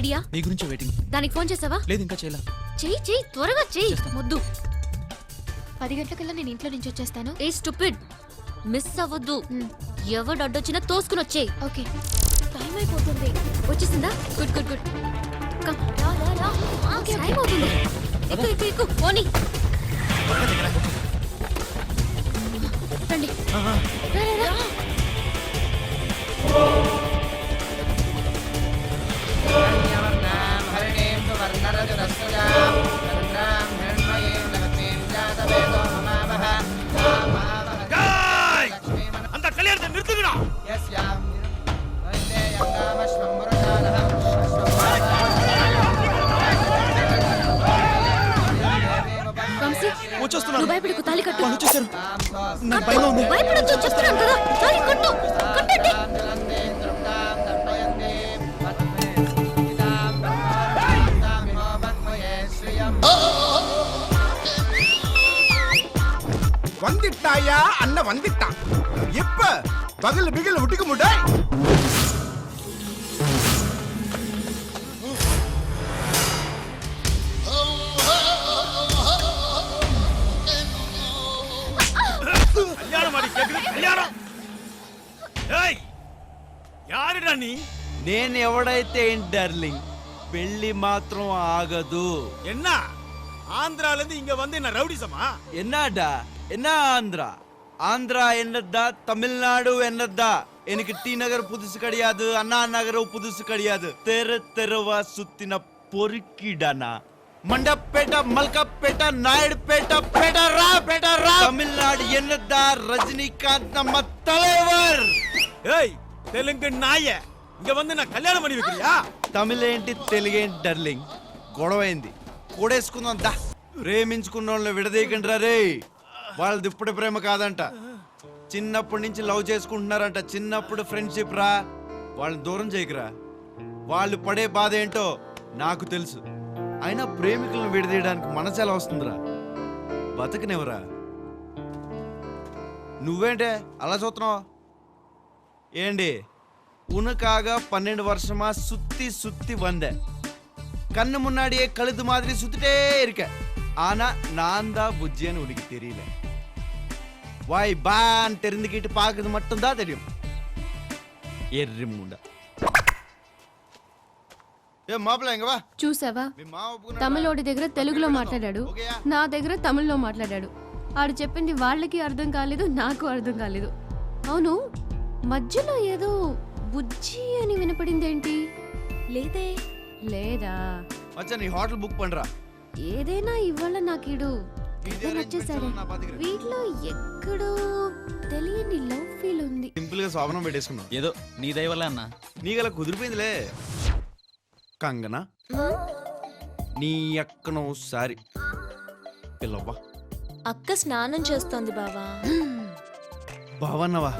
రెడీయా? నీ గురించి వెయిటింగ్ దానికి ఫోన్ చేసావా? లేదు ఇంకా చేయలే. చెయ్యి చెయ్యి త్వరగా చెయ్యి. ముద్దు. పది గంటలకల్లా నేను ఇంట్లో నుంచి వచ్చేస్తాను. ఏ స్టూపిడ్. మిస్ అవ్వద్దు. ఎవడు అడ్డొచ్చినా తోసుకుని వచ్చేయి. ఓకే. టైం అయిపోతుంది. వచ్చేసిందా? Good good good. కమ్. రా రా రా. టైం అవుతుంది. ఎక్కు ఎక్కు ఎక్కు పోనీ. రండి. రా రా. వచ్చేస్తున్నాను భయపడకు తాళి కట్టు. వాళ్ళు వచ్చేసారు. నాకు భయంగా ఉంది. భయపడొద్దు చెప్తున్నాను కదా. తాళి కట్టు. కట్టండి. வந்திட்டாயா அண்ணன் வந்துட்டான் இப்ப பகல் பிகல் விட்டுக்க முட கல்யாணம் மாதிரி கேக்குது கல்யாணம் ஏய் யாருடா நீ నేను ఎవడైతే ఏంటి డార్లింగ్ పెళ్లి మాత్రం ఆగదు என்ன ஆந்திரால இருந்து இங்க வந்து என்ன ரவுடிசமா ఎన్నాడా ఎన్నా ఆంధ్ర ஆந்திரா என்னதா தமிழ்நாடு என்னதா எனக்கு டி நகர் புதுசு கிடையாது அண்ணா நகரம் புதுசு கிடையாது தெரு தெருவா சுத்தின பொறுக்கிடானா மண்டப்பேட்ட மல்கப்பேட்ட நாயுடுபேட்ட பேட்ட ரா பேட்ட ரா தமிழ்நாடு என்னதா ரஜினிகாந்த் நம்ம தலைவர் ஏய் தெலுங்கு நாய இங்க வந்து நான் கல்யாணம் பண்ணி வைக்கிறியா తమిళేంటి తెలుగేంటి డర్లింగ్ గొడవైంది కూడేసుకుందాం దా ప్రేమించుకున్న వాళ్ళని విడదీయకండి రే వాళ్ళది ఇప్పుడు ప్రేమ కాదంట చిన్నప్పటి నుంచి లవ్ చేసుకుంటున్నారంట చిన్నప్పుడు ఫ్రెండ్షిప్ రా వాళ్ళని దూరం చేయకురా వాళ్ళు పడే బాధ ఏంటో నాకు తెలుసు అయినా ప్రేమికులను విడదీయడానికి మనసు ఎలా వస్తుందిరా బతకనివరా నువ్వేంటే అలా చూస్తున్నావు ఏంటి உனக்காக பன்னெண்டு வருஷமா சுத்தி சுத்தி வந்தேன் கண்ணு முன்னாடியே கழுது மாதிரி சுத்திட்டே இருக்க ஆனா நான் தான் புஜ்ஜின்னு உனக்கு தெரியல வாய் பான் தெரிந்துக்கிட்டு பார்க்கறது மட்டும்தான் தெரியும் எர்ரி முண்டா ఏ మాపల ఇంక వా చూసావా మీ మావ ఒప్పుకున్నాడా? తమిళోడి దగ్గర తెలుగులో మాట్లాడాడు ఓకేయా? నా దగ్గర తమిళ్లో మాట్లాడాడు ఆడు చెప్పింది వాళ్ళకి అర్థం కాలేదు నాకు అర్థం కాలేదు అవును మధ్యలో ఏదో బుజ్జి అని వినపడింది ఏంటి లేదే లేదా మచ్చా నీ హోటల్ బుక్ పండ్రా ఏదైనా ఇవాళ నాకిడు వీటిలో ఎక్కడో తెలియని లవ్ ఫీల్ ఉంది. సింపుల్గా శోభనం పెట్టేసుకున్నాం. ఏదో నీ దయ వల్ల అన్న. నీగల కుదిరిపోయిందిలే. కంగనా? నీ ఎక్కనో సారి పిల్లవ్వా అక్క స్నానం చేస్తోంది బావా. బావన్నవా?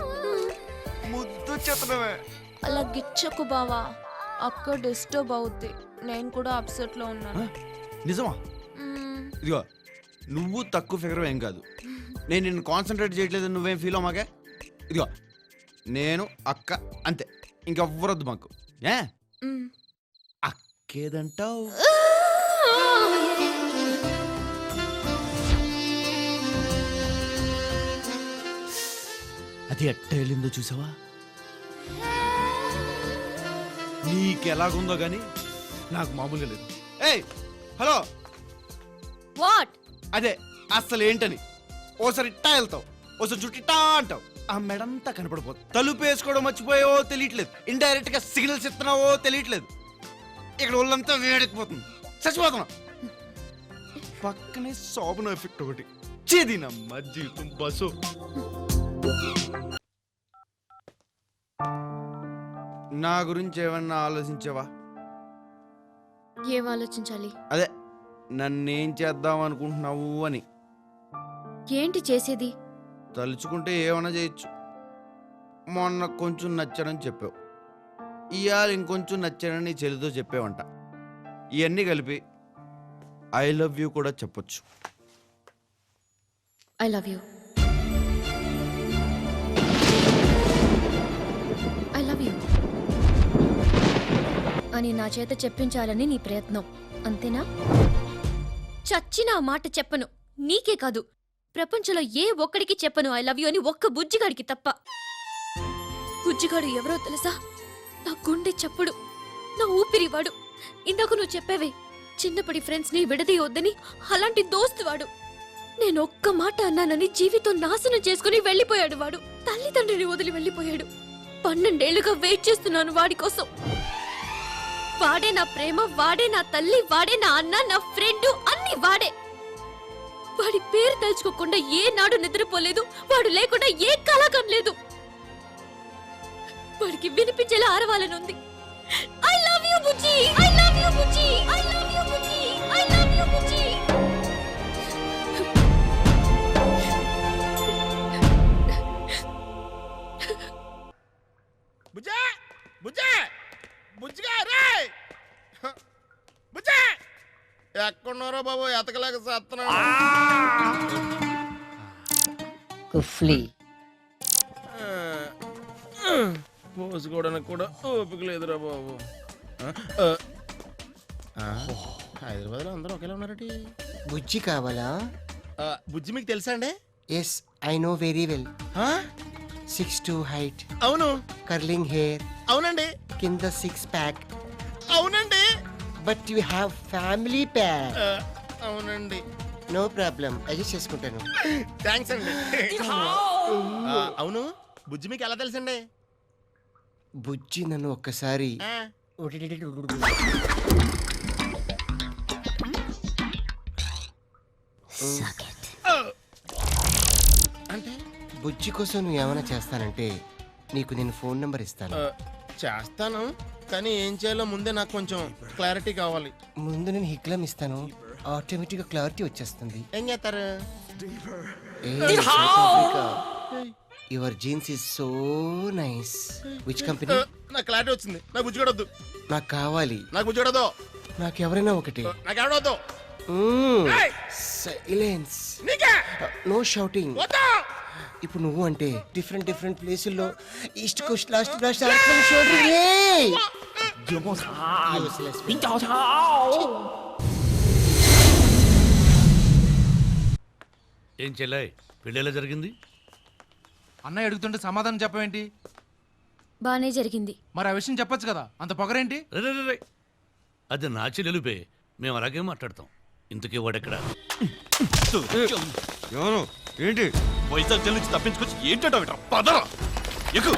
ముద్దు చెత్తనవే అలా గిచ్చకు బావా. అక్క డిస్టర్బ్ అవుద్ది. నేను కూడా అప్సెట్లో ఉన్నాను. నిజమా. ఇదిగో నువ్వు తక్కువ ఫిగర్ ఏం కాదు. నేను నిన్ను కాన్సన్ట్రేట్ చేయట్లేదు నువ్వేం ఫీల్ అవ్వమాకే ఇదిగో నేను అక్క అంతే. ఇంకెవ్వరొద్దు మాకు. ఏ. అక్కేదంటావు? అది ఎట్ట వెళ్ళిందో చూసావా? నీకెలాగుందో గాని నాకు మామూలుగా లేదు. ఏయ్ హలో! వాట్ అదే అసలు ఏంటని ఓసారి ఇట్టా వెళ్తావు ఓసారి జుట్టు ఇట్టా అంటావు. ఆ మెడంతా కనపడిపోతుంది. తలుపు వేసుకోవడం మర్చిపోయావో తెలియట్లేదు. ఇండైరెక్ట్గా సిగ్నల్స్ ఇస్తున్నావో తెలియట్లేదు. ఇక్కడ ఒళ్ళంతా వేడెక్కిపోతుంది. చచ్చిపోతున్నా. పక్కనే శోభన ఎఫెక్ట్ ఒకటి. చేది నమ్మ జీవితం బస్సు. నా గురించి ఏమన్నా ఆలోచించావా? ఏం ఆలోచించాలి? అదే నన్నేం చేద్దాం అనుకుంటున్నావు అని. ఏంటి చేసేది? తలుచుకుంటే ఏమైనా చేయొచ్చు. మొన్న కొంచెం నచ్చానని చెప్పావు. ఇవాళ ఇంకొంచెం నచ్చానని చెల్లితో చెప్పావంట. ఇవన్నీ కలిపి ఐ లవ్ యూ కూడా చెప్పొచ్చు. I love you. I love you. అని నా చేత చెప్పించాలని నీ ప్రయత్నం. అంతేనా? చచ్చిన ఆ మాట చెప్పను. నీకే కాదు. ప్రపంచంలో ఏ ఒక్కడికి చెప్పను ఐ లవ్ యూ అని ఒక్క బుజ్జిగాడికి తప్ప. బుజ్జిగాడు ఎవరో తెలుసా? నా గుండె చప్పుడు. నా ఊపిరివాడు ఇందాక నువ్వు చెప్పావే చిన్నప్పటి ఫ్రెండ్స్ని విడదీయొద్దని అలాంటి దోస్తు వాడు. నేను ఒక్క మాట అన్నానని జీవితం నాశనం చేసుకుని వెళ్ళిపోయాడు వాడు. తల్లిదండ్రిని వదిలి వెళ్ళిపోయాడు. పన్నెండేళ్ళుగా వెయిట్ చేస్తున్నాను వాడి కోసం. వాడే నా ప్రేమ వాడే నా తల్లి వాడే నా అన్న నా ఫ్రెండ్ వాడే. వాడి పేరు తలుచుకోకుండా ఏ నాడు నిద్రపోలేదు వాడు లేకుండా ఏ కళాకం లేదు. వాడికి వినిపించేలా ఆరవాలని ఉంది I love you Bujji I love Bujji. I love Bujji. I love Bujji. Bujja! Bujja! బుజ్జిగా రే బుజ్జా! ఎక్కడున్నారో బాబు ఎతకలేక సత్తున్నాడు కుఫ్లీ. పోసుకోవడానికి కూడా ఓపిక లేదురా బాబు. ఆ, ఆ, హైదరాబాద్లో అందరూ ఒకేలా ఉన్నారటి? బుజ్జి కావాలా? ఆ, బుజ్జి మీకు తెలుసా అండి? Yes I know very well? Six two height అవును. కర్లింగ్ హెయిర్ అవునండి. కింద సిక్స్ ప్యాక్ అవునండి. But you have family pack. అవునండి. నో ప్రాబ్లం అడ్జస్ట్ చేసుకుంటాను. థ్యాంక్స్ అండి. ఆ, అవును బుజ్జి మీకు ఎలా తెలుసండి? బుజ్జి నన్ను ఒక్కసారి ఆ, అంటే బుజ్జి కోసం నువ్వు ఏమైనా చేస్తానంటే నీకు నేను ఫోన్ నెంబర్ ఇస్తాను. ఆ, చేస్తాను కానీ ఏం చేయాలో ముందే నాకు కొంచెం క్లారిటీ కావాలి. ముందు నేను హిక్లం ఇస్తాను. ఆటోమేటిక్గా క్లారిటీ వచ్చేస్తుంది. ఏం చేస్తారు? Your jeans is so nice which company నాకు క్లారిటీ వచ్చింది. నాకు బుజ్జి కూడా వద్దు నాకు కావాలి. నాకు బుజ్జి కూడా వద్దు నాకు ఎవరైనా ఒకటి. నాకు ఎవడవద్దు ఏయ్! సైలెన్స్ నీకే. నో షౌటింగ్ వద్దు. ఇప్పుడు నువ్వు అంటే డిఫరెంట్ డిఫరెంట్ ప్లేసుల్లో ఈస్ట్ కోస్ట్ లాస్ట్ బ్లాస్ట్ ఏం చెల్లాయ్ పెళ్ళేలా జరిగింది? అన్నయ్య అడుగుతుంటే సమాధానం చెప్పవేంటి? బానే జరిగింది. మరి ఆ విషయం చెప్పొచ్చు కదా? అంత పొగరేంటి? రే, రే, రే, రే. అది నా చెల్లెలుపే మేము అలాగే మాట్లాడతాం. ఇంతకీ వాడెక్కడ? ఎవరు? ఏంటి? వైజాగ్ జైలు నుంచి తప్పించుకొచ్చి ఏంటంటే పదరా! ఎక్కువ